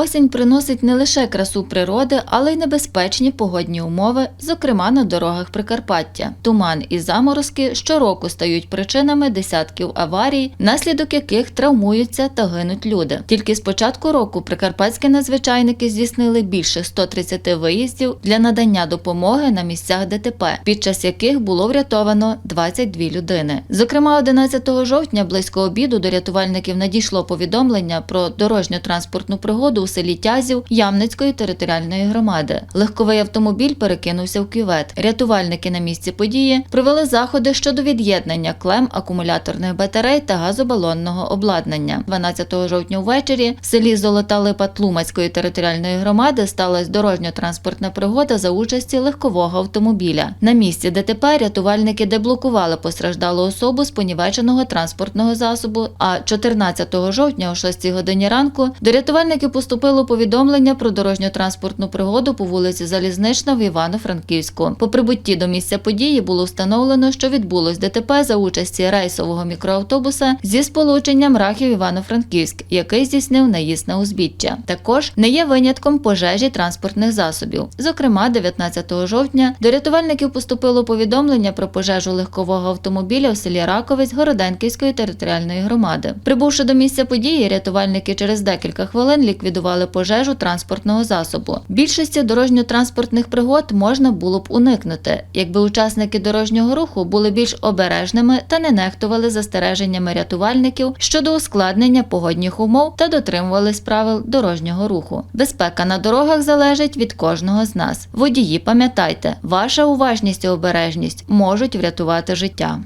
Осінь приносить не лише красу природи, але й небезпечні погодні умови, зокрема на дорогах Прикарпаття. Туман і заморозки щороку стають причинами десятків аварій, внаслідок яких травмуються та гинуть люди. Тільки з початку року прикарпатські надзвичайники здійснили більше 130 виїздів для надання допомоги на місцях ДТП, під час яких було врятовано 22 людини. Зокрема, 11 жовтня близько обіду до рятувальників надійшло повідомлення про дорожньо-транспортну пригоду селі Тязів Ямницької територіальної громади. Легковий автомобіль перекинувся в кювет. Рятувальники на місці події провели заходи щодо від'єднання клем акумуляторних батарей та газобалонного обладнання. 12 жовтня ввечері в селі Золота Липа Тлумацької територіальної громади сталася дорожньо-транспортна пригода за участі легкового автомобіля. На місці ДТП рятувальники деблокували постраждалу особу з понівеченого транспортного засобу. А 14 жовтня о 6 годині ранку до рятувальників поступило повідомлення про дорожньо-транспортну пригоду по вулиці Залізнична в Івано-Франківську. По прибутті до місця події було встановлено, що відбулось ДТП за участі рейсового мікроавтобуса зі сполученням Рахів Івано-Франківськ, який здійснив наїзд на узбіччя. Також не є винятком пожежі транспортних засобів. Зокрема, 19 жовтня до рятувальників поступило повідомлення про пожежу легкового автомобіля в селі Раковець Городенківської територіальної громади. Прибувши до місця події, рятувальники через декілька хвилин ліквідували пожежу транспортного засобу. Більшості дорожньо-транспортних пригод можна було б уникнути, якби учасники дорожнього руху були більш обережними та не нехтували застереженнями рятувальників щодо ускладнення погодних умов та дотримувались правил дорожнього руху. Безпека на дорогах залежить від кожного з нас. Водії, пам'ятайте, ваша уважність і обережність можуть врятувати життя.